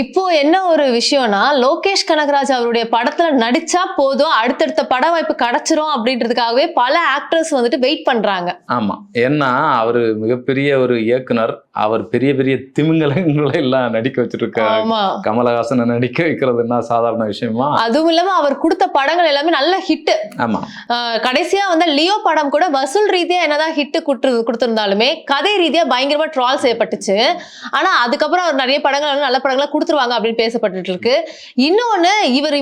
இப்போ என்ன ஒரு விஷயம்னா லோகேஷ் கனகராஜ் அவருடைய படத்துல நடிச்சா போதும் அடுத்தடுத்த பட வாய்ப்பு கிடைச்சிரும் அப்படின்றதுக்காகவே பல ஆக்டர்ஸ் வந்துட்டு வெயிட் பண்றாங்க. ஆமா. ஏன்னா அவரு மிகப்பெரிய ஒரு இயக்குனர். அவர் பெரிய பெரிய திமிங்கலங்களை எல்லாம் நடிக்க வச்சிருக்காரு. கமலஹாசனை நடிக்க வைக்கிறதுன்னா சாதாரண விஷயமா? அதுவும் இல்லாம அவர் கொடுத்த படங்கள் எல்லாமே நல்ல ஹிட் ஆமா. கடைசியா வந்து லியோ படம் கூட வசூல் ரீதியா என்னதான் ஹிட் கொடுத்து கொடுத்திருந்தாலுமே கதை ரீதியா பயங்கரமா ட்ரால் செய்யப்பட்டுச்சு. ஆனா அதுக்கப்புறம் அவர் நிறைய படங்கள் நல்ல படங்களா கொடுத்துருவாங்க அப்படின்னு பேசப்பட்டுட்டு இருக்கு. இன்னொன்னு இவர்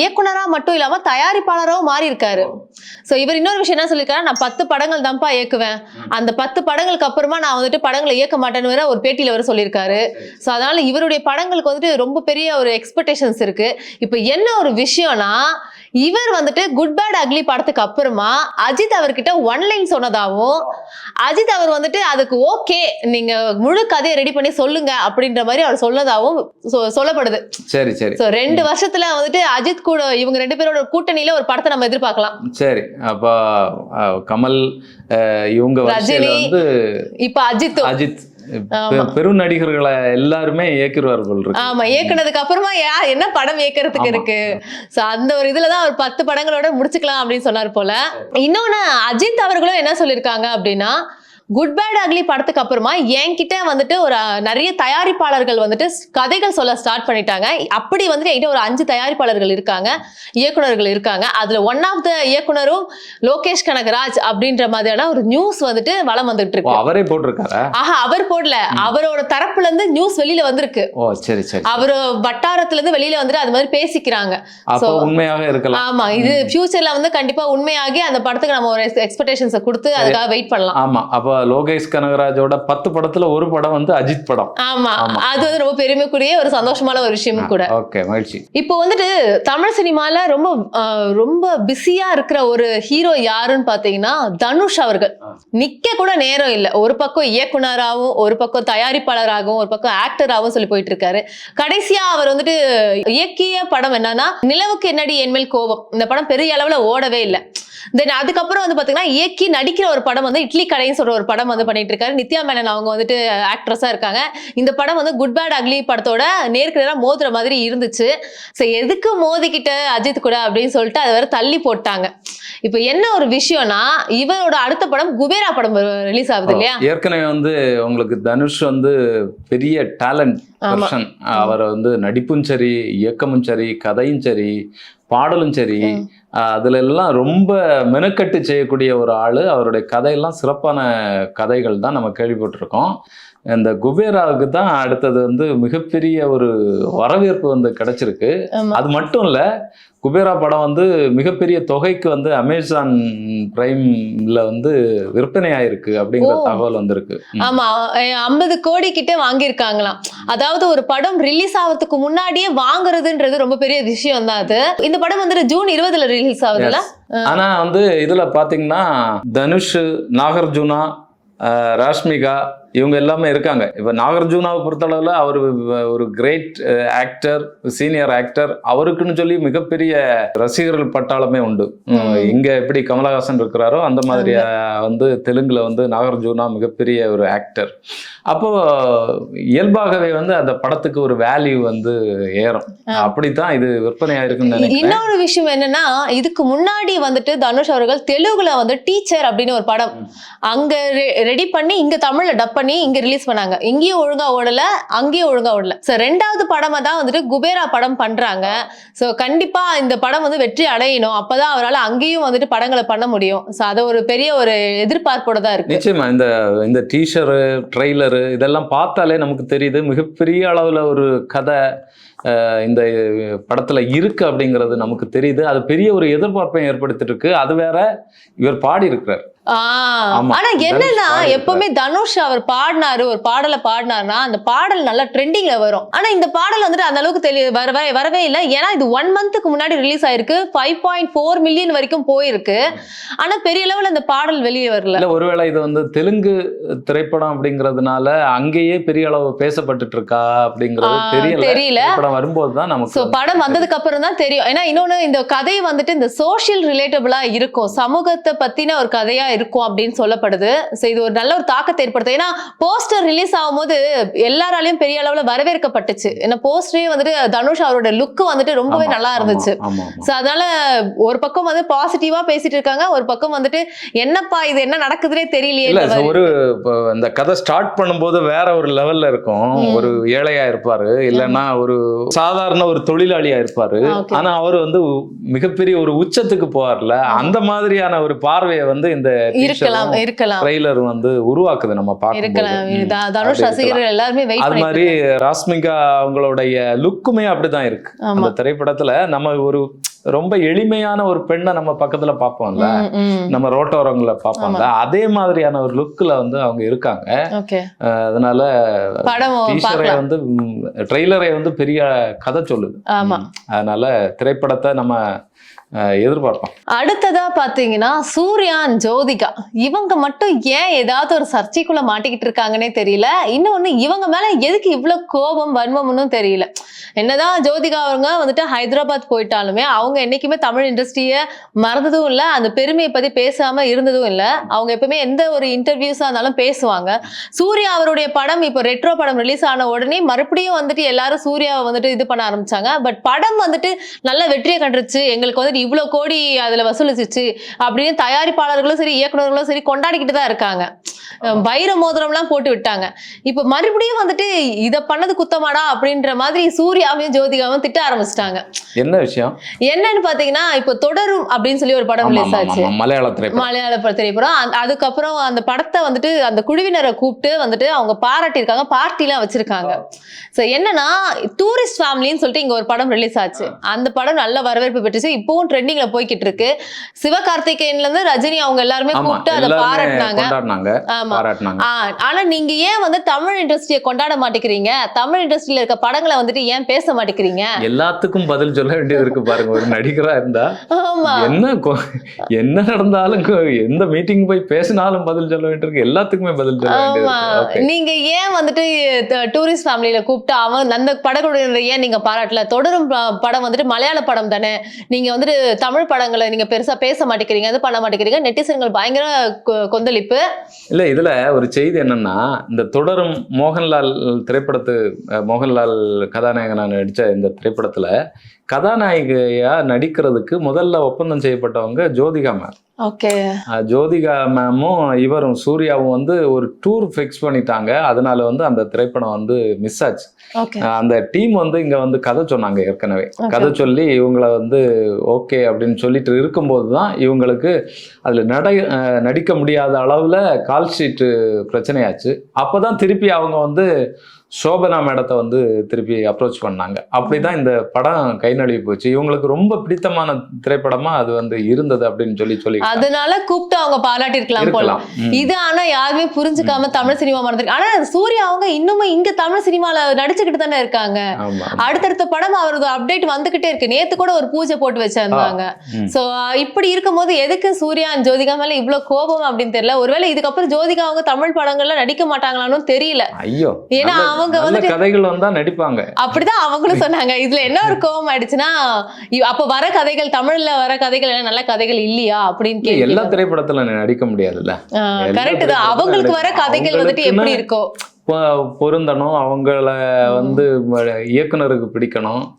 இயக்குனரா மட்டும் இல்லாம தயாரிப்பாளராகவும் மாறி இருக்காரு. சோ இவர் இன்னொரு விஷயம் என்ன சொல்லியிருக்காரு நான் பத்து படங்கள் தான்ப்பா இயக்குவேன். அந்த பத்து படங்களுக்கு அப்புறமா நான் வந்துட்டு படங்களை இயக்க மாட்டேன்னு வேற ஒரு பேட்டியில வர சொல்லியிருக்காரு. ஸோ அதனால இவருடைய படங்களுக்கு வந்துட்டு ரொம்ப பெரிய ஒரு எக்ஸ்பெக்டேஷன்ஸ் இருக்கு. இப்போ என்ன ஒரு விஷயம்னா இவர் வந்துட்டு குட் பேட் அக்லி படத்துக்கு அப்புறமா அஜித் அவர்கிட்ட ஒன் லைன் சொன்னதாகவும் அஜித் அவர் வந்துட்டு அதுக்கு ஓகே நீங்க முழு கதையை ரெடி பண்ணி சொல்லுங்க அப்படின்ற மாதிரி அவர் சொன்னதாகவும் சொல்லப்படுது. சரி சரி. ஸோ ரெண்டு வருஷத்துல வந்துட்டு அஜித் கூட இவங்க ரெண்டு பேரோட கூட்டணியில ஒரு படத்தை நம்ம எதிர்பார்க்கலாம். சரி அப்ப கமல் இவங்க ரஜினி. வந்து இப்ப அஜித் அஜித். பெரும் நடிகர்களை எல்லாருமே இயக்கிடுவார்கள் இருக்கு. ஆமா இயக்குனதுக்கு அப்புறமா என்ன படம் இயக்கிறதுக்கு. இருக்கு? சோ அந்த ஒரு இதுலதான் ஒரு பத்து படங்களோட முடிச்சுக்கலாம் அப்படின்னு சொன்னார் போல. இன்னொன்னு அஜித் அவர்களும் என்ன சொல்லியிருக்காங்க அப்படின்னா குட் பேட் அக்லி படத்துக்கு அப்புறமா என்கிட்ட வந்துட்டு ஒரு நிறைய தயாரிப்பாளர்கள் வந்துட்டு கதைகள் சொல்ல ஸ்டார்ட் பண்ணிட்டாங்க. அப்படி வந்துட்டு என்கிட்ட ஒரு அஞ்சு தயாரிப்பாளர்கள் இருக்காங்க இயக்குனர்கள் இருக்காங்க. அதுல ஒன் ஆஃப் த இயக்குனரும் லோகேஷ் கனகராஜ் அப்படின்ற மாதிரியான ஒரு நியூஸ் வந்துட்டு வளம் வந்துட்டு இருக்கு. அவரே போட்டிருக்காரா? ஆஹா அவர் போடல. அவரோட தரப்புல இருந்து நியூஸ் வெளியில வந்திருக்கு. ஓ சரி சரி அவரு வட்டாரத்துல இருந்து வெளியில வந்துட்டு அது மாதிரி பேசிக்கிறாங்க. உண்மையாக இருக்கலாம். ஆமா இது ஃபியூச்சர்ல வந்து கண்டிப்பா உண்மையாகி அந்த படத்துக்கு நம்ம ஒரு எக்ஸ்பெக்டேஷன்ஸை கொடுத்து அதுக்காக வெயிட் பண்ணலாம். ஆமா அப்ப லோகேஷ் கனகராஜோட பத்து படத்துல ஒரு படம் வந்து அஜித் படம். ஆமா. அது வந்து ரொம்ப பெருமைக்குரிய ஒரு சந்தோஷமான ஒரு விஷயம் கூட. ஓகே மகிழ்ச்சி. இப்போ வந்துட்டு தமிழ் சினிமால ரொம்ப ரொம்ப பிஸியா இருக்கிற ஒரு ஹீரோ யாருன்னு பாத்தீங்கன்னா தனுஷ் அவர்கள். நிக்க கூட நேரம் இல்ல. ஒரு பக்கம் இயக்குனராகவும் ஒரு பக்கம் தயாரிப்பாளராகவும் ஒரு பக்கம் ஆக்டராகவும் சொல்லி போயிட்டு இருக்காரு. கடைசியா அவர் வந்துட்டு இயக்கிய படம் என்னன்னா நிலவுக்கு என்னடி என்மேல் கோபம். இந்த படம் பெரிய அளவுல ஓடவே இல்லை. தென் அதுக்கப்புறம் வந்து பாத்தீங்கன்னா இயக்கி நடிக்கிற ஒரு படம் வந்து இட்லி கடைன்னு சொல்ற ஒரு படம் வந்து பண்ணிட்டு இருக்காரு நித்யா மேனன் அவங்க வந்துட்டு ஆக்ட்ரஸா இருக்காங்க. இந்த படம் வந்து குட் பேட் அக்லி படத்தோட நேருக்கு நேரா மோதுற மாதிரி இருந்துச்சு. சோ எதுக்கு மோதிக்கிட்ட அஜித் கூட அப்படின்னு சொல்லிட்டு அதை வேற தள்ளி போட்டாங்க. இப்போ என்ன ஒரு விஷயம்னா இவரோட அடுத்த படம் குபேரா படம் ரிலீஸ் ஆகுது இல்லையா? ஏற்கனவே வந்து உங்களுக்கு தனுஷ் வந்து பெரிய டேலண்ட். பர்சன் அவர் வந்து நடிப்பும் சரி இயக்கமும் சரி கதையும் சரி பாடலும் சரி அதுல எல்லாம் ரொம்ப மெனக்கட்டு செய்யக்கூடிய ஒரு ஆளு. அவருடைய கதையெல்லாம் சிறப்பான கதைகள் தான் நம்ம கேள்விப்பட்டிருக்கோம். இந்த குபேராவுக்கு தான் அடுத்தது வந்து மிகப்பெரிய ஒரு வரவேற்பு வந்து கிடைச்சிருக்கு. அது மட்டும் இல்ல குபேரா படம் வந்து மிகப்பெரிய தொகைக்கு வந்து அமேசான் பிரைம்ல வந்து விற்பனை ஆயிருக்கு அப்படிங்கிற. தகவல் வந்திருக்கு. ஆமா ஐம்பது கோடி கிட்ட வாங்கியிருக்காங்களாம் அதாவது ஒரு படம் ரிலீஸ் ஆகிறதுக்கு முன்னாடியே வாங்குறதுன்றது ரொம்ப பெரிய விஷயம் தான் அது இந்த படம் வந்துட்டு ஜூன் இருபதுல ரிலீஸ் ஆகுதுல்ல. ஆனா வந்து இதுல பாத்தீங்கன்னா தனுஷ் நாகார்ஜுனா ராஷ்மிகா இவங்க எல்லாமே இருக்காங்க. இப்ப நாகார்ஜுனாவை பொறுத்தளவுல அவர் ஒரு கிரேட் ஆக்டர் சீனியர் ஆக்டர் அவருக்குன்னு சொல்லி மிகப்பெரிய ரசிகர்கள் பட்டாளமே உண்டு. இங்க எப்படி கமலஹாசன் இருக்கிறாரோ அந்த மாதிரி வந்து தெலுங்குல வந்து நாகார்ஜுனா மிகப்பெரிய ஒரு ஆக்டர் அப்போ இயல்பாகவே வந்து அந்த படத்துக்கு ஒரு வேல்யூ வந்து ஏறும். அப்படித்தான் இது விற்பனை ஆயிருக்குன்னு நினைக்கிறேன். இன்னொரு விஷயம் என்னன்னா இதுக்கு முன்னாடி வந்துட்டு தனுஷ் அவர்கள் தெலுங்குல வந்து டீச்சர் அப்படின்னு ஒரு படம் அங்க ரெடி பண்ணி இங்க தமிழ்ல டப் பண்ணி இங்க ரிலீஸ் பண்ணாங்க. இங்கேயும் ஒழுங்கா ஓடல அங்கேயும் ஒழுங்கா ஓடல. சோ ரெண்டாவது படமா தான் வந்துட்டு குபேரா படம் பண்றாங்க. சோ கண்டிப்பா இந்த படம் வந்து வெற்றி அடையணும். அப்பதான் அவரால் அங்கேயும் வந்துட்டு படங்களை பண்ண முடியும். சோ அதை ஒரு பெரிய ஒரு எதிர்பார்ப்போட தான் இருக்கு. நிச்சயமா இந்த இந்த டீஷரு ட்ரெய்லரு இதெல்லாம் பார்த்தாலே நமக்கு தெரியுது. மிகப்பெரிய அளவில் ஒரு கதை இந்த படத்துல இருக்கு அப்படிங்கிறது நமக்கு தெரியுது. அது பெரிய ஒரு எதிர்பார்ப்பை ஏற்படுத்திட்டு இருக்கு. அது வேற இவர் பாடி இருக்கிறார் ஆனா என்னன்னா. எப்பவுமே தனுஷ் அவர் பாடினாரு ஒரு பாடலை பாடினாருன்னா அந்த பாடல் நல்லா ட்ரெண்டிங்ல வரும். ஆனா இந்த பாடல் வந்துட்டு அந்த அளவுக்கு தெளி வரவே வரவே இல்லை. ஏன்னா இது ஒன் மந்த்துக்கு முன்னாடி ரிலீஸ் ஆயிருக்கு. ஃபைவ் பாயிண்ட் ஃபோர் மில்லியன் வரைக்கும் போயிருக்கு. ஆனா பெரிய லெவல்ல இந்த பாடல் வெளியே வரல. இல்ல ஒருவேளை இது வந்து தெலுங்கு திரைப்படம் அப்படிங்கிறதுனால அங்கேயே பெரிய அளவு பேசப்பட்டுட்டு இருக்கா அப்படிங்கிறது தெரியல. தெரியல. படம் வரும்போது தான் நமக்கு படம் வந்ததுக்கு அப்புறம் தான் தெரியும். ஏன்னா இன்னொன்னு இந்த கதை வந்துட்டு இந்த சோஷியல் ரிலேட்டபிளா இருக்கும். சமூகத்தை பத்தின ஒரு கதையா இருக்கும் அப்படின்னு சொல்லப்படுது. ஸோ இது ஒரு நல்ல ஒரு தாக்கத்தை ஏற்படுத்து ஏன்னா போஸ்டர் ரிலீஸ் ஆகும்போது எல்லாராலையும் பெரிய அளவுல வரவேற்கப்பட்டுச்சு. ஏன்னா போஸ்டரே வந்துட்டு தனுஷ் அவரோட லுக் வந்துட்டு ரொம்பவே நல்லா இருந்துச்சு. ஸோ அதனால ஒரு பக்கம் வந்து பாசிட்டிவா பேசிட்டு இருக்காங்க. ஒரு பக்கம் வந்துட்டு என்னப்பா இது? என்ன நடக்குதுன்னே தெரியலையே. ஒரு இந்த கதை ஸ்டார்ட் பண்ணும்போது வேற ஒரு லெவல்ல இருக்கும். ஒரு ஏழையா இருப்பாரு. இல்லைன்னா ஒரு சாதாரண ஒரு தொழிலாளியா இருப்பாரு. ஆனா அவர் வந்து மிகப்பெரிய ஒரு உச்சத்துக்கு போவார்ல. அந்த மாதிரியான ஒரு பார்வையை வந்து இந்த இருக்கலாம் இருக்கலாம். ட்ரெய்லர் வந்து உருவாக்குது நம்ம இருக்கலாம். பார்க்கலாம் தனுஷ் ரசிகர்கள் எல்லாருமே வெயிட் அது மாதிரி ராஸ்மிகா அவங்களுடைய லுக்குமே அப்படிதான் இருக்கு. அந்த திரைப்படத்துல நம்ம ஒரு ரொம்ப எளிமையான ஒரு பெண்ணை நம்ம பக்கத்துல பார்ப்போம்ல. நம்ம ரோட்டோரங்களை பார்ப்போம்ல. அதே மாதிரியான ஒரு லுக்ல வந்து அவங்க இருக்காங்க. அதனால பார்க்கலாம். வந்து ட்ரெய்லரை வந்து பெரிய கதை சொல்லுது. ஆமா. அதனால திரைப்படத்தை நம்ம எதிர்பார்ப்போம். அடுத்ததா பாத்தீங்கன்னா சூர்யான் ஜோதிகா. இவங்க மட்டும் ஏன் ஏதாவது ஒரு சர்ச்சைக்குள்ள மாட்டிக்கிட்டு இருக்காங்கன்னே தெரியல. இன்னொன்னு இவங்க மேல எதுக்கு இவ்வளவு கோபம் வன்மம்னு தெரியல. என்னதான் ஜோதிகா அவங்க வந்துட்டு ஹைதராபாத் போயிட்டாலுமே அவங்க என்னைக்குமே தமிழ் இண்டஸ்ட்ரியை மறந்ததும் இல்லை அந்த பெருமையை பத்தி பேசாம இருந்ததும் இல்லை. அவங்க எப்பவுமே எந்த ஒரு இன்டர்வியூஸா இருந்தாலும் பேசுவாங்க. சூர்யா அவருடைய படம் இப்போ ரெட்ரோ படம் ரிலீஸ் ஆன உடனே மறுபடியும் வந்துட்டு எல்லாரும் சூர்யாவை வந்துட்டு இது பண்ண ஆரம்பிச்சாங்க. பட் படம் வந்துட்டு நல்ல வெற்றியை கண்டுருச்சு. எங்களுக்கு வந்துட்டு இவ்வளோ கோடி அதில் வசூலிச்சிச்சு அப்படின்னு தயாரிப்பாளர்களும் சரி இயக்குனர்களும் சரி கொண்டாடிக்கிட்டு தான் இருக்காங்க. வைர மோதிரம்லாம் போட்டு விட்டாங்க. இப்போ மறுபடியும் வந்துட்டு இதை பண்ணது குத்தமாடா அப்படின்ற மாதிரி சூர்யாவையும் ஜோதிகாவும் திட்ட ஆரம்பிச்சிட்டாங்க. என்ன விஷயம்? என்னன்னு பார்த்தீங்கன்னா இப்போ தொடரும் அப்படின்னு சொல்லி ஒரு படம் ரிலீஸ் ஆச்சு. மலையாள திரைப்படம். மலையாள பட திரைப்படம். அதுக்கப்புறம் அந்த படத்தை வந்துட்டு அந்த குழுவினரை கூப்பிட்டு வந்துட்டு அவங்க பாராட்டியிருக்காங்க பார்ட்டிலாம் வச்சிருக்காங்க. ஸோ என்னன்னா டூரிஸ்ட் ஃபேமிலின்னு சொல்லிட்டு இங்க ஒரு படம் ரிலீஸ் ஆச்சு. அந்த படம் நல்ல வரவேற்பு பெற்றுச்சு. இப்பவும் ட்ரெண்டிங்ல போய்கிட்டு இருக்கு. சிவகார்த்திகேயன்ல இருந்து ரஜினி அவங்க எல்லாருமே கூப்பிட்டு அதை பாராட்டினாங்க. ஆமா. ஆனா நீங்க ஏன் வந்து தமிழ் இண்டஸ்ட்ரியை கொண்டாட மாட்டேங்கிறீங்க? தமிழ் இண்டஸ்ட்ரியில இருக்க படங்களை வந்துட்டு ஏன் பேச மாட்டேங்கிறீங்க? எல்லாத்துக்கும் பதில் சொல்ல வேண்டியது இருக்கு பாருங்க. ஒரு நடிகரா இருந்தா என்ன என்ன நடந்தாலும் எந்த மீட்டிங் போய் பேசினாலும் பதில் சொல்ல வேண்டியிருக்கு எல்லாத்துக்குமே பதில் சொல்ல வேண்டியது நீங்க ஏன் வந்துட்டு டூரிஸ்ட் ஃபேமிலியில கூப்பிட்டு அவன் அந்த படக்குழுவினரை ஏன் நீங்க பாராட்டல? தொடரும் படம் வந்துட்டு மலையாள படம் தானே. நீங்க வந்துட்டு தமிழ் படங்களை நீங்க பெருசா பேச மாட்டேங்கிறீங்க இது பண்ண மாட்டேங்கிறீங்க. நெட்டிசன்கள் பயங்கர கொந்தளிப்பு. இல்ல இதில் ஒரு செய்தி என்னென்னா இந்த தொடரும் மோகன்லால் திரைப்படத்து மோகன்லால் கதாநாயகனா நடித்த இந்த திரைப்படத்தில் கதாநாயகியா நடிக்கிறதுக்கு முதல்ல ஒப்பந்தம் செய்யப்பட்டவங்க ஜோதிகா மேம் ஓகே ஜோதிகா மேமும் இவரும் சூர்யாவும் வந்து ஒரு டூர் ஃபிக்ஸ் பண்ணிட்டாங்க. அதனால வந்து அந்த திரைப்படம் வந்து மிஸ் ஆச்சு. அந்த டீம் வந்து இங்க வந்து கதை சொன்னாங்க ஏற்கனவே. கதை சொல்லி இவங்கள வந்து ஓகே அப்படின்னு சொல்லிட்டு இருக்கும்போது தான் இவங்களுக்கு அதில் நட நடிக்க முடியாத அளவில் கால் ஷீட்டு பிரச்சனையாச்சு. அப்போ தான் திருப்பி அவங்க வந்து சோபனா மேடத்தை வந்து திருப்பி அப்ரோச் பண்ணாங்க. அப்படி தான் இந்த படம் கை நழுவி போச்சு. இவங்களுக்கு ரொம்ப பிடித்தமான திரைப்படமா அது வந்து இருந்தது அப்படின்னு சொல்லி சொல்லி அதனால கூப்பிட்டு அவங்க பாராட்டி இருக்கலாம் போல. இருக்கலாம். ம். இது ஆனா யாருமே புரிஞ்சுக்காம தமிழ் சினிமா மறந்துருக்கு ஆனா சூர்யா அவங்க இன்னுமும் இங்க தமிழ் சினிமால நடிச்சுக்கிட்டு தானே இருக்காங்க. அடுத்தடுத்த படம் அவரது அப்டேட் வந்துகிட்டே இருக்கு. நேத்து கூட ஒரு பூஜை போட்டு வச்சிருந்தாங்க. சோ இப்படி இருக்கும்போது எதுக்கு சூர்யா ஜோதிகா மேல இவ்வளவு கோபம் அப்படின்னு தெரியல. ஒருவேளை இதுக்கப்புறம் ஜோதிகா அவங்க தமிழ் படங்கள்ல நடிக்க மாட்டாங்களான்னு தெரியல. ஐயோ ஏன்னா அவங்க வந்துட்டு கதைகள் வந்தா நடிப்பாங்க. அப்படிதான் அவங்களும் சொன்னாங்க. இதுல என்ன ஒரு கோபம் ஆயிடுச்சுன்னா அப்ப வர கதைகள் தமிழ்ல வர கதைகள் எல்லாம் நல்ல கதைகள் இல்லையா அப்படின்னு எல்லா திரைப்படத்துல நடிக்க முடியாதுல்ல. கரெக்ட் தான் அவங்களுக்கு வர கதைகள் வந்துட்டு எப்படி அவங்களுக்குன்னு இருக்கோ. பொ- பொருந்தணும் அவங்கள வந்து இயக்குனருக்கு பிடிக்கணும்.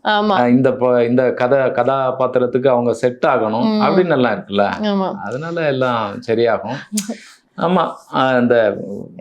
இந்த இந்த கதை கதாபாத்திரத்துக்கு அவங்க செட் ஆகணும். அப்படின்னு எல்லாம் இருக்குல்ல. அதனால எல்லாம் சரியாகும். ஆமா அஹ் இந்த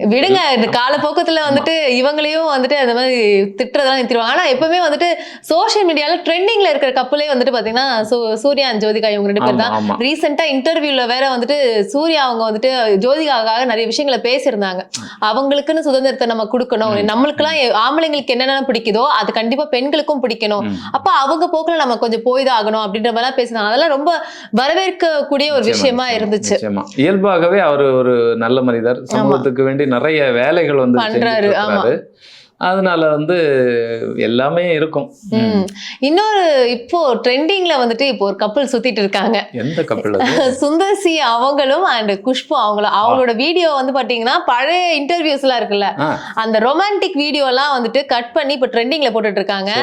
விடுங்க இந்த காலப்போக்கத்துல வந்துட்டு இவங்களையும் வந்துட்டு அந்த மாதிரி திட்டுறதெல்லாம் நிறுத்திடுவாங்க. ஆனா எப்பவுமே வந்துட்டு சோஷியல் மீடியால ட்ரெண்டிங்ல இருக்கிற கப்பலே வந்துட்டு பாத்தீங்கன்னா சூ- சூர்யா and ஜோதிகா இவங்க ரெண்டு பேர் தான். ரீசெண்டா இன்டர்வியூல வேற வந்துட்டு சூர்யா அவங்க வந்துட்டு ஜோதிகாவுக்காக நிறைய விஷயங்களை பேசியிருந்தாங்க. அவங்களுக்குன்னு சுதந்திரத்தை நம்ம கொடுக்கணும். ம். நம்மளுக்கெல்லாம் எ- ஆம்பளைங்களுக்கு என்னென்ன பிடிக்குதோ அது கண்டிப்பா பெண்களுக்கும் பிடிக்கணும். அப்ப அவங்க போக்குல நம்ம கொஞ்சம் போய் தான் ஆகணும் அப்படின்ற மாதிரிலாம் பேசினாங்க அதெல்லாம் ரொம்ப வரவேற்கக்கூடிய ஒரு விஷயமா இருந்துச்சு. இயல்பாகவே அவர் ஒரு நல்ல மனிதர். சமூகத்துக்கு வேண்டி நிறைய வேலைகள் வந்து. அதனால வந்து எல்லாமே இருக்கும். இன்னொரு இப்போ ட்ரெண்டிங்ல வந்துட்டு இப்போ ஒரு கப்பல் சுத்திட்டு இருக்காங்க. எந்த கப்பல் அது? சுந்தர் சி அவங்களும் அண்ட் குஷ்பு அவங்களும். அவங்களோட வீடியோ வந்து பாத்தீங்கன்னா பழைய இன்டர்வியூஸ் எல்லாம் இருக்குல்ல. அந்த ரொமான்டிக் வீடியோ எல்லாம் வந்துட்டு கட் பண்ணி இப்ப ட்ரெண்டிங்ல போட்டுட்டு இருக்காங்க.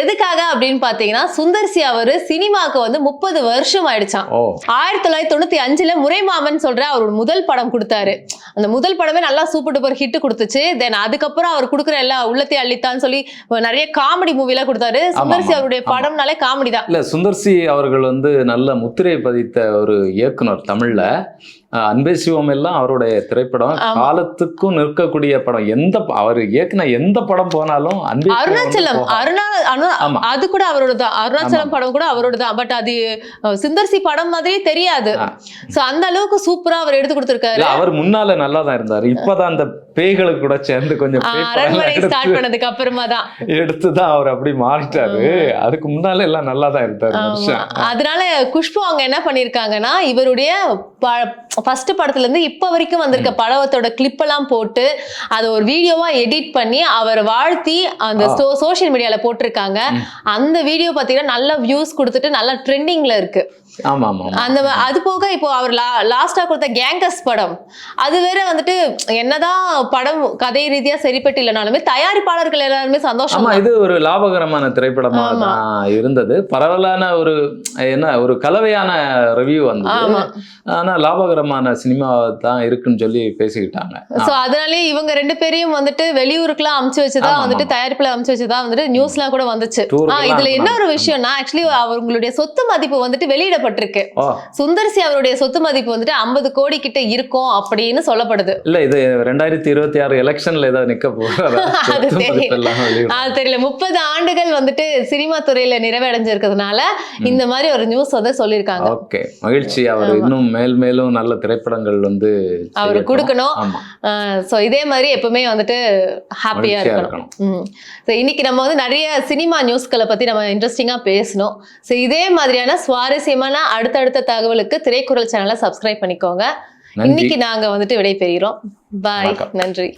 எதுக்காக அப்படின்னு பாத்தீங்கன்னா சுந்தர் சி அவரு சினிமாக்கு வந்து முப்பது வருஷம் ஆயிடுச்சான் ஆயிரத்தி தொள்ளாயிரத்தி தொண்ணூத்தி அஞ்சுல முறைமாமன் சொல்ற அவரோட முதல் படம் கொடுத்தாரு. அந்த முதல் படமே நல்லா சூப்பர் டூப்பர் ஹிட் கொடுத்துச்சு. தென் அதுக்கப்புறம் அவர் கொடுக்குற எல்லா உள்ளத்தை அள்ளித்தான்னு சொல்லி நிறைய காமெடி மூவி எல்லாம் கொடுத்தாரு சுந்தர் சி ஆமா. அவருடைய. படம்னாலே காமெடி தான் இல்ல சுந்தர்சி அவர்கள் வந்து நல்ல முத்திரை பதித்த ஒரு இயக்குனர் தமிழ்ல அன்பே சிவம் எல்லாம் அவருடைய திரைப்படம். காலத்துக்கும் நிற்கக்கூடிய படம். எந்த அவர் இயக்குன எந்த படம் போனாலும் அன்பே அருணாச்சலம். அருணா. அது கூட அவரோட தான் அருணாச்சலம் படம் கூட அவரோட தான் பட் அது அஹ், சுந்தர் சி படம் மாதிரியே தெரியாது. சோ அந்த அளவுக்கு சூப்பரா அவர் எடுத்து கொடுத்திருக்காரு. அவர் முன்னால நல்லா தான் இருந்தாரு. இப்பதான் அந்த பேய்களுக்கு கூட சேர்ந்து கொஞ்சம் ஸ்டார்ட் பண்ணதுக்கு அப்புறமா தான் எடுத்து தான். அவர் அப்படி மாறிட்டாரு. அதுக்கு முன்னால எல்லாம் நல்லா தான் இருந்தாரு அதனால குஷ்பு அவங்க என்ன பண்ணிருக்காங்கன்னா இவருடைய ஃபர்ஸ்ட் படத்துல இருந்து இப்ப வரைக்கும் வந்திருக்க படத்தோட கிளிப் எல்லாம் போட்டு அதை ஒரு வீடியோவா எடிட் பண்ணி அவர் வாழ்த்தி அந்த ஆ. சோஷியல் மீடியால போட்டிருக்காங்க. அந்த வீடியோ பாத்தீங்கன்னா நல்ல வியூஸ் கொடுத்துட்டு நல்ல ட்ரெண்டிங்ல இருக்கு. அந்த அது போக இப்போ அவர் லாஸ்டா கொடுத்த கேங்கஸ் படம். அது வேற வந்துட்டு என்னதான் படம் கதை ரீதியா சரிப்பட்டு இல்லைனாலுமே தயாரிப்பாளர்கள் எல்லாருமே சந்தோஷம் இது ஒரு லாபகரமான திரைப்படமா. தான் இருந்தது. பரவலான ஒரு என்ன ஒரு கலவையான ரிவ்யூ வந்தது. ஆனா லாபகரமான சினிமா தான் இருக்குன்னு சொல்லி பேசிக்கிட்டாங்க. சோ அதனாலே இவங்க ரெண்டு பேரையும் வந்துட்டு வெளியூருக்குலாம் அமுச்சு வச்சுதான் வந்துட்டு தயாரிப்புல அமுச்சு வச்சுதான் வந்துட்டு நியூஸ்லாம் கூட வந்துச்சு. இதுல என்ன ஒரு. விஷயம்னா ஆக்சுவலி அவங்களுடைய சொத்து மதிப்பு வந்துட்டு வெளியிடப்பட்டிருக்கு ஓ சுந்தர்சி அவருடைய சொத்து மதிப்பு வந்துட்டு ஐம்பது கோடி கிட்ட இருக்கும் அப்படின்னு சொல்லப்படுது. இல்ல இது ரெண்டாயிரத்தி இருபத்தி ஆறு எலெக்ஷன்ல ஏதாவது நிக்க சொத்து தெரியல. முப்பது ஆண்டுகள் வந்துட்டு சினிமா துறையில நிறைவடைஞ்சிருக்கிறதுனால இந்த மாதிரி ஒரு நியூஸ் வந்து சொல்லியிருக்காங்க. ஓகே. மகிழ்ச்சி. அவர் இன்னும் மேல் மேலும் நல்ல திரைப்படங்கள் வந்து அவரு. கொடுக்கணும். சோ இதே மாதிரி எப்பவுமே வந்துட்டு ஹாப்பியா இருக்கணும். ஸோ இன்னைக்கு நம்ம வந்து நிறைய சினிமா நியூஸ்களை பத்தி நம்ம இன்ட்ரெஸ்டிங்கா பேசணும். ஸோ இதே மாதிரியான சுவாரஸ்யமான அடுத்தடுத்த தகவலுக்கு திரைக்குறள் சேனலை சப்ஸ்கிரைப் பண்ணிக்கோங்க. இன்னைக்கு நாங்க வந்துட்டு விடை பெறுகிறோம் பாய். நன்றி.